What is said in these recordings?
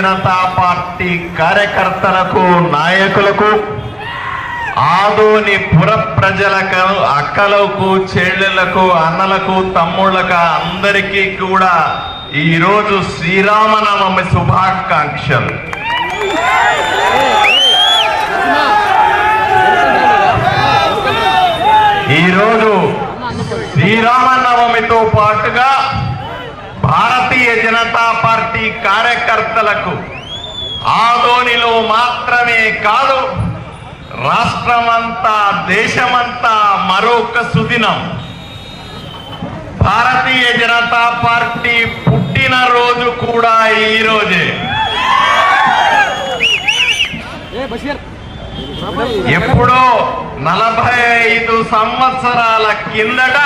Janata party కార్యకర్తలకు నాయకులకు ఆదోని పుర ప్రజలకు అక్కలకు చెల్లెలకు అన్నలకు తమ్ముళ్ళకు అందరికీ కూడా ఈరోజు శ్రీరామనవమి శుభాకాంక్షలు. ఈరోజు శ్రీరామనవమితో పాటుగా భారతీయ జనతా పార్టీ కార్యకర్తలకు ఆదోనిలో మాత్రమే కాదు రాష్ట్రమంతా దేశమంతా మరొక సుదినం. భారతీయ జనతా పార్టీ పుట్టినరోజు కూడా ఈ రోజే ఎప్పుడో నలభై ఐదు సంవత్సరాల కిందట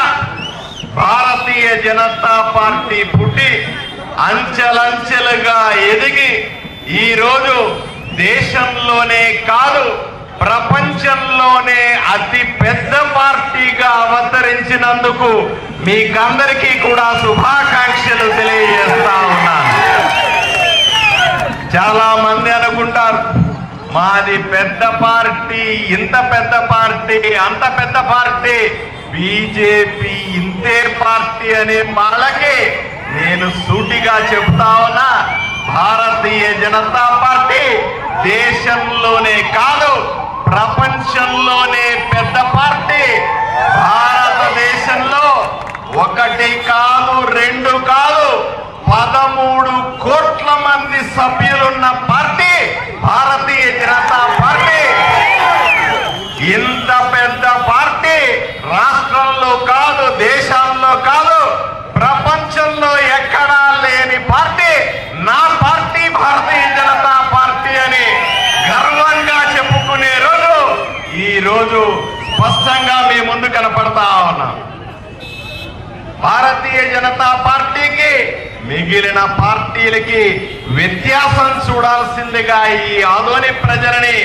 భారతీయ జనతా పార్టీ పుట్టి అంచెలంచెలుగా ఎదిగి ఈరోజు దేశంలోనే కాదు ప్రపంచంలోనే అతి పెద్ద పార్టీగా అవతరించినందుకు మీకందరికీ కూడా శుభాకాంక్షలు తెలియజేస్తా ఉన్నాను. చాలా మంది అనుకుంటారు మాది పెద్ద పార్టీ ఇంత పెద్ద పార్టీ అంత పెద్ద పార్టీ బీజేపీ ఇంతే పార్టీ అనే వాళ్ళకి నేను సూటిగా చెప్తా ఉన్నా భారతీయ జనతా పార్టీ దేశంలోనే కాదు ప్రపంచంలోనే పెద్ద పార్టీ. భారతదేశంలో ఒకటి కాదు రెండు కాదు పదమూడు కోట్ల మంది సభ్యులున్న పార్టీ భారతీయ జనతా పార్టీ. ఇంత పెద్ద పార్టీ రాష్ట్రంలో కాదు దేశాల్లో కాదు ప్రపంచంలో ఎక్కడా లేని పార్టీ. నా పార్టీ భారతీయ జనతా పార్టీ అని గర్వంగా చెప్పుకునే రోజు ఈ రోజు స్పష్టంగా మీ ముందు కనపడతా ఉన్నాం. భారతీయ జనతా పార్టీకి మిగిలిన పార్టీలకి వ్యత్యాసం చూడాల్సిందిగా ఈ ఆధోని ప్రజలని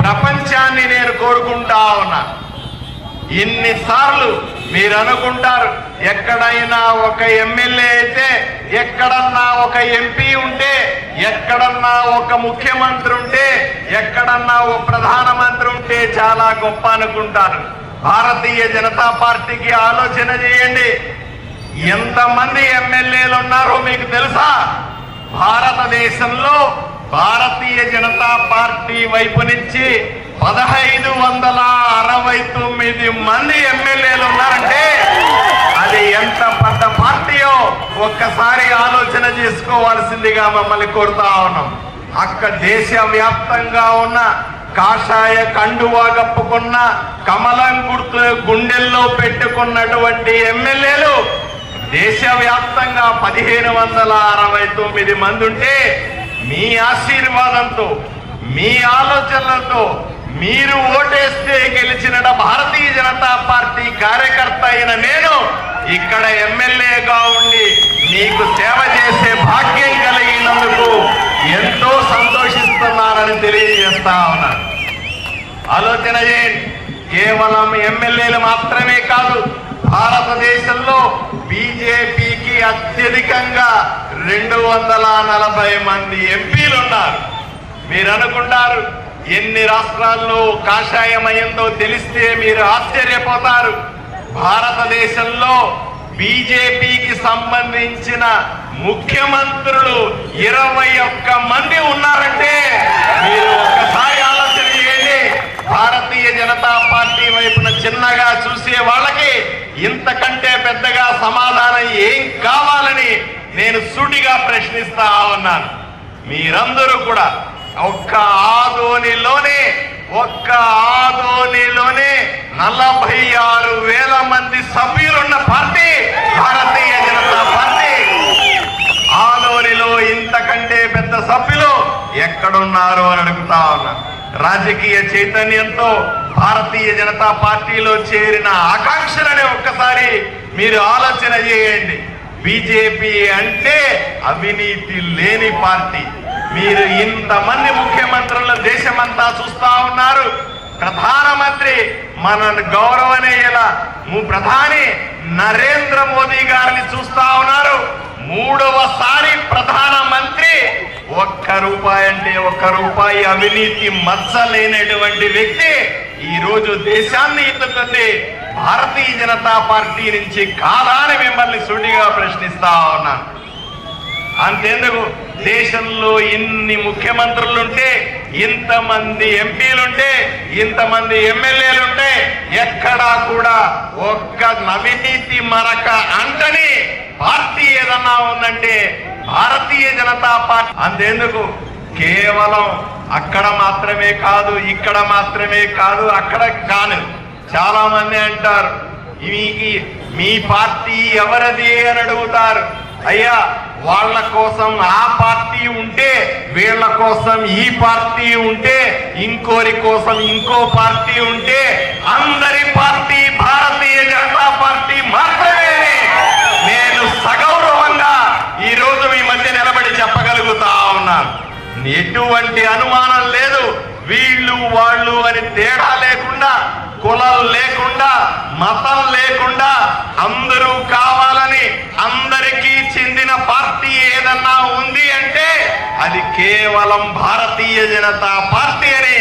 ప్రపంచాన్ని నేను కోరుకుంటా ఉన్నా. ఇన్నిసార్లు మీరు అనుకుంటారు ఎక్కడైనా ఒక ఎమ్మెల్యే అయితే ఎక్కడన్నా ఒక ఎంపీ ఉంటే ఎక్కడన్నా ఒక ముఖ్యమంత్రి ఉంటే ఎక్కడన్నా ఒక ప్రధానమంత్రి ఉంటే చాలా గొప్ప అనుకుంటారు. భారతీయ జనతా పార్టీకి ఆలోచన చేయండి. ఎంతమంది ఎమ్మెల్యేలు ఉన్నారో మీకు తెలుసా? భారతదేశంలో భారతీయ జనతా పార్టీ వైపు నుంచి పదహైదు వందల అరవై తొమ్మిది మంది ఎమ్మెల్యేలు ఉన్నారంటే అది ఎంత పెద్ద పార్టీయో ఒక్కసారి ఆలోచన చేసుకోవాల్సిందిగా మమ్మల్ని కోరుతా ఉన్నాం. అక్క దేశవ్యాప్తంగా ఉన్న కాషాయ కండువా కప్పుకున్న కమలం గుర్తు గుండెల్లో పెట్టుకున్నటువంటి ఎమ్మెల్యేలు దేశవ్యాప్తంగా పదిహేను వందల అరవై తొమ్మిది మంది ఉంటే మీ ఆశీర్వాదంతో మీ ఆలోచనలతో మీరు ఓటేస్తే గెలిచిన భారతీయ జనతా పార్టీ కార్యకర్త అయిన నేను ఇక్కడ ఎమ్మెల్యేగా ఉండి మీకు సేవ చేసే భాగ్యం కలిగినందుకు ఎంతో సంతోషిస్తున్నానని తెలియజేస్తా ఉన్నాను. ఆలోచన చేయండి. కేవలం ఎమ్మెల్యేలు మాత్రమే కాదు భారతదేశంలో బీజేపీకి అత్యధికంగా రెండు వందల నలభై మంది ఎంపీలు ఉన్నారు మీరు అనుకుంటారు ఎన్ని రాష్ట్రాల్లో కాషాయమయందో తెలిస్తే మీరు ఆశ్చర్యపోతారు. భారతదేశంలో బీజేపీకి సంబంధించిన ముఖ్యమంత్రులు ఇరవై ఒక్క మంది ఉన్నారంటే మీరు ఒక్కసారి ఆలోచన చేయండి. భారతీయ జనతా పార్టీ వైపున చిన్నగా చూసే వాళ్ళకి ఇంతకంటే పెద్దగా సమాధానం ఏం కావాలని నేను సూటిగా ప్రశ్నిస్తా ఉన్నాను. మీరందరూ కూడా ఒక్క ఆదోనిలోనే ఒక్క ఆదోనిలోనే నలభై ఆరు వేల మంది సభ్యులున్న పార్టీ భారతీయ జనతా పార్టీ. ఆదోనిలో ఇంతకంటే పెద్ద సభ్యులు ఎక్కడున్నారు అని అడుగుతా ఉన్నా. రాజకీయ చైతన్యంతో భారతీయ జనతా పార్టీలో చేరిన ఆకాంక్షలని ఒక్కసారి మీరు ఆలోచన చేయండి. బీజేపీ అంటే అవినీతి లేని పార్టీ. మీరు ఇంతమంది ముఖ్యమంత్రుల దేశమంతా చూస్తా ఉన్నారు. ప్రధానమంత్రి మనల్ని గౌరవనీయుల ము- ప్రధాని నరేంద్ర మోదీ గారిని చూస్తా ఉన్నారు. మూడవసారి ప్రధానమంత్రి ఒక్క రూపాయి అంటే ఒక్క రూపాయి అవినీతి మచ్చలేనటువంటి వ్యక్తి ఈ రోజు దేశాన్ని ఎత్తుతుంది భారతీయ జనతా పార్టీ నుంచి కాదా అని మిమ్మల్ని సుడిగా ప్రశ్నిస్తా ఉన్నాను. అంతేందుకు దేశంలో ఇన్ని ముఖ్యమంత్రులుంటే ఇంతమంది ఎంపీలుంటే ఇంతమంది ఎమ్మెల్యేలుంటే ఎక్కడా కూడా ఒక్క నవినీతి మరక అంటని పార్టీ ఏదన్నా ఉందంటే భారతీయ జనతా పార్టీ. అంతేందుకు కేవలం అక్కడ మాత్రమే కాదు ఇక్కడ మాత్రమే కాదు అక్కడ కాను. చాలా మంది అంటారు మీకు మీ పార్టీ ఎవరది? అని అడుగుతారు. అయ్యా వాళ్ళ కోసం ఆ పార్టీ ఉంటే వీళ్ళ కోసం ఈ పార్టీ ఉంటే ఇంకోరి కోసం ఇంకో పార్టీ ఉంటే అందరి పార్టీ భారతీయ జనతా పార్టీ మాత్రమే. నేను సగౌరవంగా ఈ రోజు మీ మధ్య నిలబడి చెప్పగలుగుతా ఉన్నాను. ఎటువంటి అనుమానం లేదు. వీళ్ళు వాళ్ళు అని తేడా లేకుండా కులం లేకుండా మతం లేకుండా అందరూ కావాలని అందరికీ చెందిన పార్టీ ఏదన్నా ఉంది అంటే అది కేవలం భారతీయ జనతా పార్టీ అని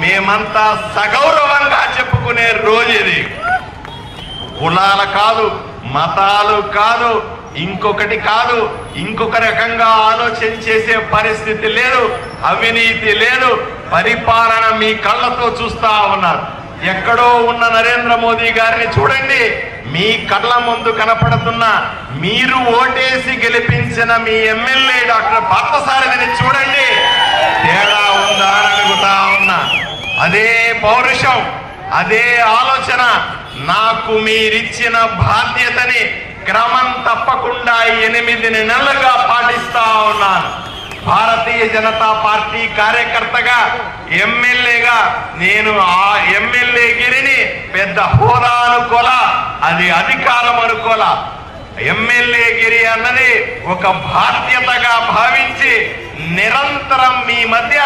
మేమంతా సగౌరవంగా చెప్పుకునే రోజు ఇది. కులాల కాదు మతాలు కాదు ఇంకొకటి కాదు ఇంకొక రకంగా ఆలోచన చేసే పరిస్థితి లేదు అవినీతి లేదు పరిపాలన మీ కళ్ళతో చూస్తా ఉన్నారు. ఎక్కడో ఉన్న నరేంద్ర మోదీ గారిని చూడండి. మీ కళ్ళ ముందు కనపడుతున్న మీరు ఓటేసి గెలిపించిన మీ ఎమ్మెల్యే డాక్టర్ పార్థసారథిని చూడండి. తేడా ఉందా అని అడుగుతా ఉన్నా. అదే పౌరుషం అదే ఆలోచన. నాకు మీరిచ్చిన బాధ్యతని క్రమం తప్పకుండా ఎనిమిది నెలలుగా పాటిస్తా ఉన్నాను. భారతీయ జనతా పార్టీ కార్యకర్తగా ఎమ్మెల్యేగా నేను ఆ ఎమ్మెల్యే గిరిని పెద్ద హోదా అనుకోల అది అధికారం అనుకోల. ఎమ్మెల్యే గిరి అన్నది ఒక బాధ్యతగా భావించి నిరంతరం మీ మధ్య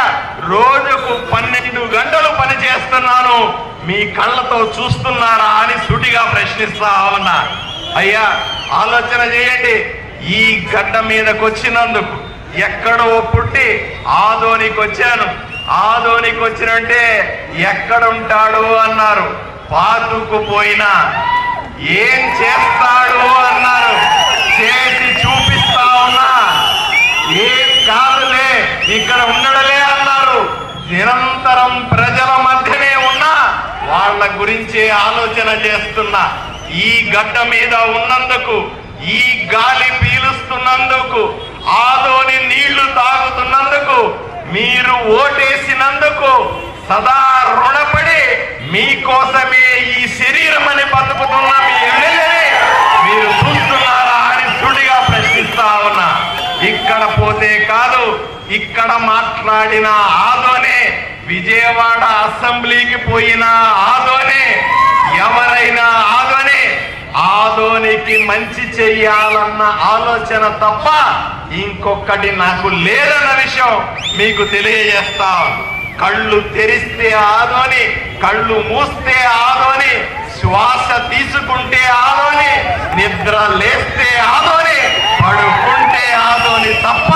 రోజుకు పన్నెండు గంటలు పనిచేస్తున్నాను. మీ కళ్ళతో చూస్తున్నారా అని సుటిగా ప్రశ్నిస్తా ఉన్నా. అయ్యా ఆలోచన చేయండి. ఈ గడ్డ మీదకొచ్చినందుకు ఎక్కడో పుట్టి ఆదోనికి వచ్చాను ఆదోనికి వచ్చినంటే ఎక్కడుంటాడు అన్నారు. పాతుకుపోయినా ఏం చేస్తాడు అన్నారు. చేసి చూపిస్తా ఉన్నా. ఏం కాదులే ఇక్కడ ఉండడలే అన్నారు. నిరంతరం ప్రజల మధ్యనే ఉన్నా వాళ్ళ గురించే ఆలోచన చేస్తున్నా. ఈ గడ్డ మీద ఉన్నందుకు ఈ గాలి పీలుస్తున్నందుకు ఆదోని నీళ్ళు తాగుతున్నందుకు మీరు ఓటేసినందుకు సదా రుణపడి మీకోసమే ఈ శరీరం అని బతుకుతున్న మీ ఎమ్మెల్యేని మీరు చూస్తున్నారా అని సుడిగా ప్రశ్నిస్తా ఉన్నా. ఇక్కడ పోతే కాదు ఇక్కడ మాట్లాడిన ఆదోనే విజయవాడ అసెంబ్లీకి పోయిన ఆదోనే ఎవరైనా ఆదోనే ఆదోనికి మంచి చెయ్యాలన్న ఆలోచన తప్ప ఇంకొకటి నాకు లేదన్న విషయం మీకు తెలియజేస్తా. కళ్ళు తెరిస్తే ఆదోని కళ్ళు మూస్తే ఆదోని శ్వాస తీసుకుంటే ఆదోని నిద్ర లేస్తే ఆదోని పడుకుంటే ఆదోని తప్ప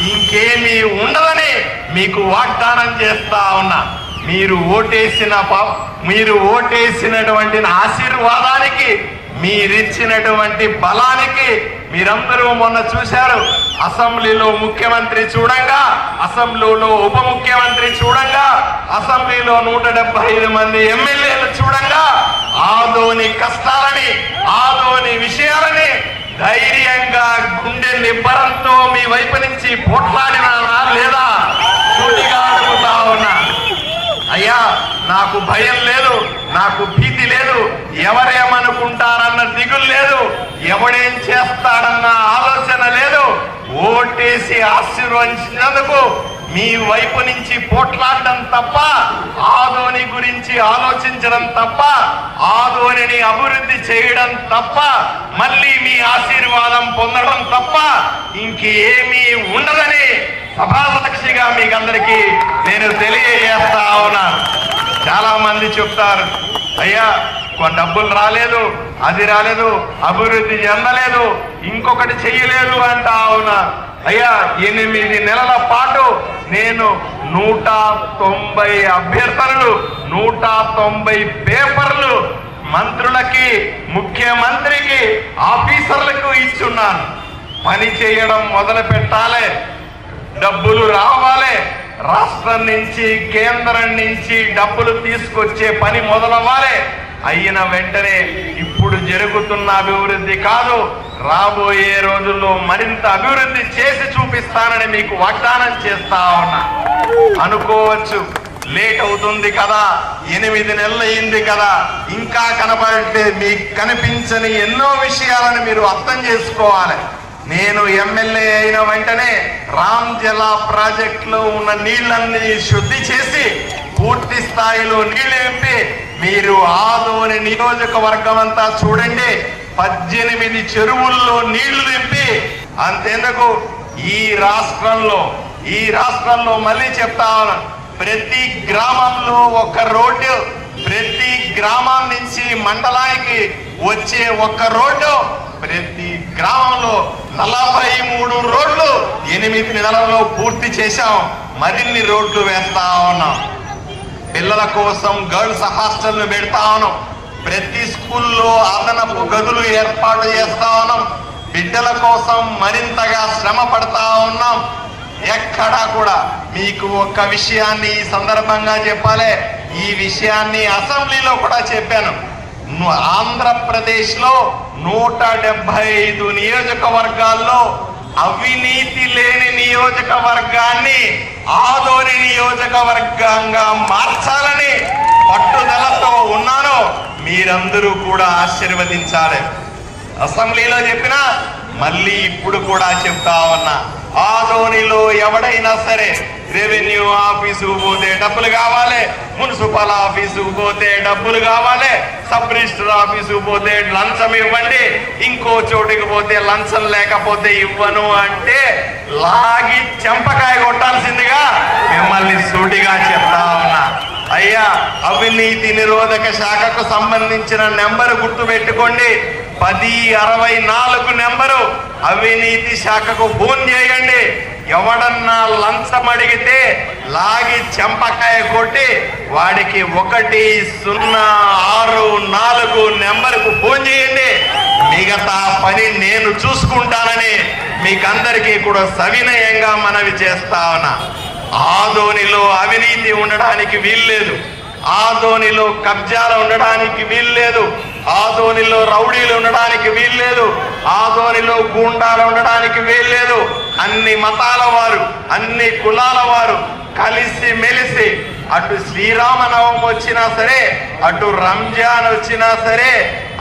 ఇంకేమీ ఉండదని మీకు వాగ్దానం చేస్తా ఉన్నా. మీరు ఓటేసిన మీరు ఓటేసినటువంటి ఆశీర్వాదానికి మీరిచ్చినటువంటి బలానికి మీరందరూ మొన్న చూశారు. అసెంబ్లీలో ముఖ్యమంత్రి చూడంగా అసెంబ్లీలో ఉప ముఖ్యమంత్రి చూడంగా అసెంబ్లీలో నూట ఐదు మంది ఎమ్మెల్యేలు చూడంగా ఆదోని కష్టాలని ఆదోని విషయాలని ధైర్యంగా గుండె నిబ్బరంతో మీ వైపు నుంచి పోట్లాడినా లేదా? సూటిగా అడుగుతా ఉన్నా. అయ్యా నాకు భయం లేదు నాకు భీతి లేదు ఎవరేమనుకుంటారన్న దిగులు లేదు ఎవడేం చేస్తాడన్న ఆలోచన లేదు. ఓటేసి ఆశీర్వదించినందుకు మీ వైపు నుంచి పోట్లాడడం తప్ప ఆదోని గురించి ఆలోచించడం తప్ప ఆదోనిని అభివృద్ధి చేయడం తప్ప మళ్ళీ మీ ఆశీర్వాదం పొందడం తప్ప ఇంకేమీ ఉండదని సభాసాక్షిగా మీకు అందరికీ నేను తెలియజేస్తా చాలా మంది చెప్తారు అయ్యా కొన్ని డబ్బులు రాలేదు అది రాలేదు అభివృద్ధి చెందలేదు ఇంకొకటి చెయ్యలేదు అంటా అవునా అయ్యా ఎనిమిది నెలల పాటు నేను నూట తొంభై అభ్యర్థనలు నూట తొంభై పేపర్లు మంత్రులకి ముఖ్యమంత్రికి ఆఫీసర్లకు ఇచ్చున్నాను. పని చేయడం మొదలు పెట్టాలి డబ్బులు రావాలి రాష్ట్రం నుంచి కేంద్రం నుంచి డబ్బులు తీసుకొచ్చే పని మొదలవ్వాలి. అయిన వెంటనే ఇప్పుడు జరుగుతున్న అభివృద్ధి కాదు రాబోయే రోజుల్లో మరింత అభివృద్ధి చేసి చూపిస్తానని మీకు వాగ్దానం చేస్తా ఉన్నా. అనుకోవచ్చు లేట్ అవుతుంది కదా ఎనిమిది నెలలు అయింది కదా ఇంకా కనబడితే మీకు కనిపించని ఎన్నో విషయాలను మీరు అర్థం చేసుకోవాలి. నేను ఎమ్మెల్యే అయిన వెంటనే రామ్ జలా ప్రాజెక్ట్లో ఉన్న నీళ్ళన్ని శుద్ధి చేసి పూర్తి స్థాయిలో నీళ్ళు నింపి మీరు ఆదోని నియోజకవర్గం అంతా చూడండి. పద్దెనిమిది చెరువుల్లో నీళ్ళు నింపి అంతెందుకు ఈ రాష్ట్రంలో ఈ రాష్ట్రంలో మళ్ళీ చెప్తా ప్రతి గ్రామంలో ఒక రోడ్డు ప్రతి గ్రామం నుంచి మండలానికి వచ్చే ఒక్క రోడ్డు ప్రతి గ్రామంలో నలభై మూడు రోడ్లు ఎనిమిది నెలల్లో పూర్తి చేశాం. మరిన్ని రోడ్లు వేస్తా ఉన్నాం. పిల్లల కోసం గర్ల్స్ హాస్టల్ను పెడతా ఉన్నాం. ప్రతి స్కూల్లో అదనపు గదులు ఏర్పాటు చేస్తా ఉన్నాం. బిడ్డల కోసం మరింతగా శ్రమ పడతా ఉన్నాం. ఎక్కడా కూడా మీకు ఒక్క విషయాన్ని ఈ సందర్భంగా చెప్పాలి. ఈ విషయాన్ని అసెంబ్లీలో కూడా చెప్పాను. ఆంధ్రప్రదేశ్లో నూట డెబ్బై ఐదు నియోజకవర్గాల్లో అవినీతి లేని నియోజకవర్గాన్ని ఆదోని నియోజకవర్గంగా మార్చాలని పట్టుదలతో ఉన్నాను. మీరందరూ కూడా ఆశీర్వదించాలి. అసెంబ్లీలో చెప్పిన మళ్ళీ ఇప్పుడు కూడా చెప్తా ఉన్నా. ఆదోనిలో ఎవడైనా సరే రెవెన్యూ ఆఫీసుకు పోతే డబ్బులు కావాలి మున్సిపల్ ఆఫీసుకు పోతే డబ్బులు కావాలి సబ్ రిజిస్టర్ ఆఫీసుకు పోతే లంచం ఇవ్వండి ఇంకో చోటికి పోతే లంచం లేకపోతే ఇవ్వను అంటే లాగి చెంపకాయ కొట్టాల్సిందిగా మిమ్మల్ని సూటిగా చెప్తా ఉన్నా. అయ్యా అవినీతి నిరోధక శాఖకు సంబంధించిన నెంబరు గుర్తు పెట్టుకోండి పది అరవై నాలుగు నెంబరు అవినీతి శాఖకు ఫోన్ చేయండి. ఎవడన్నా లంచం అడిగితే లాగి చెంపకాయ కొట్టి వాడికి ఒకటి సున్నా ఆరు నాలుగు నెంబర్కు ఫోన్ చేయండి. మిగతా పని నేను చూసుకుంటానని మీకందరికీ కూడా సవినయంగా మనవి చేస్తా ఉన్నా. ఆదోనిలో అవినీతి ఉండడానికి వీల్లేదు. ఆదోనిలో కబ్జాలు ఉండడానికి వీల్లేదు. ఆదోనిలో రౌడీలు ఉండడానికి వీల్లేదు. ఆదోనిలో గూండాలు ఉండడానికి వీల్లేదు. అన్ని మతాల వారు అన్ని కులాల వారు కలిసి మెలిసి అటు శ్రీరామనవం వచ్చినా సరే అటు రంజాన్ వచ్చినా సరే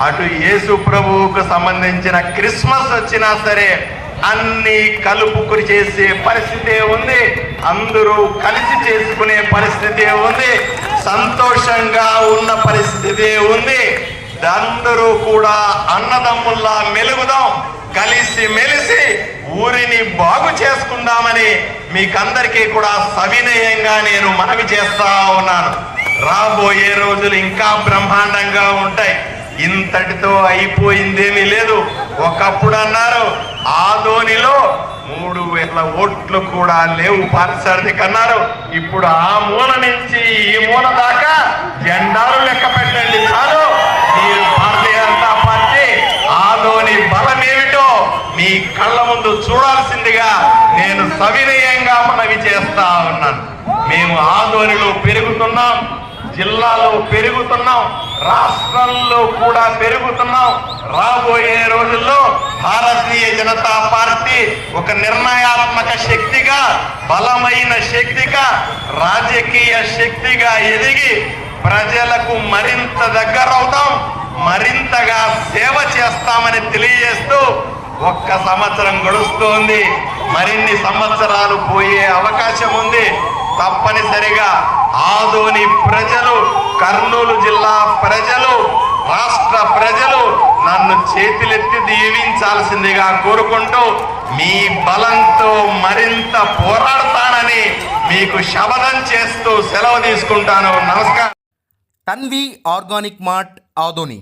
అటు యేసు ప్రభువుకు సంబంధించిన క్రిస్మస్ వచ్చినా సరే అన్ని కలుపుకుని చేసే పరిస్థితి ఉంది. అందరూ కలిసి చేసుకునే పరిస్థితి ఉంది. సంతోషంగా ఉన్న పరిస్థితి ఉంది. అందరూ కూడా అన్నదమ్ముల్లా మెలుగుదాం. కలిసి మెలిసి ఊరిని బాగు చేసుకుందామని మీకందరికీ కూడా సవినయంగా నేను మనవి చేస్తా ఉన్నాను. రాబోయే రోజులు ఇంకా బ్రహ్మాండంగా ఉంటాయి. ఇంతటితో అయిపోయిందేమీ లేదు. ఒకప్పుడు అన్నారు ఆదోనిలో మూడు వేల ఓట్లు కూడా లేవు పారిసారథి అన్నారు. ఇప్పుడు ఆ మూల నుంచి ఈ మూల దాకా జెండాలు లెక్క పెట్టండి చాలు. కళ్ళ ముందు చూడాల్సిందిగా నేను సవినయంగా మనవి చేస్తా ఉన్నాను. మేము ఆదోనిలో పెరుగుతున్నాం జిల్లాలో పెరుగుతున్నాం రాష్ట్రంలో కూడా పెరుగుతున్నాం. రాబోయే రోజుల్లో భారతీయ జనతా పార్టీ ఒక నిర్ణయాత్మక శక్తిగా బలమైన శక్తిగా రాజకీయ శక్తిగా ఎదిగి ప్రజలకు మరింత దగ్గరవుతాం మరింతగా సేవ చేస్తామని తెలియజేస్తూ ఒక్క సంవత్సరం గడుస్తోంది. మరిన్ని సంవత్సరాలు పోయే అవకాశం ఉంది. తప్పనిసరిగా ఆదోని ప్రజలు కర్నూలు జిల్లా ప్రజలు రాష్ట్ర ప్రజలు నన్ను చేతులెత్తి దీవించాల్సిందిగా కోరుకుంటూ మీ బలంతో మరింత పోరాడతానని మీకు శపథం చేస్తూ సెలవు తీసుకుంటాను. నమస్కారం. Tanvi organic mart Adoni.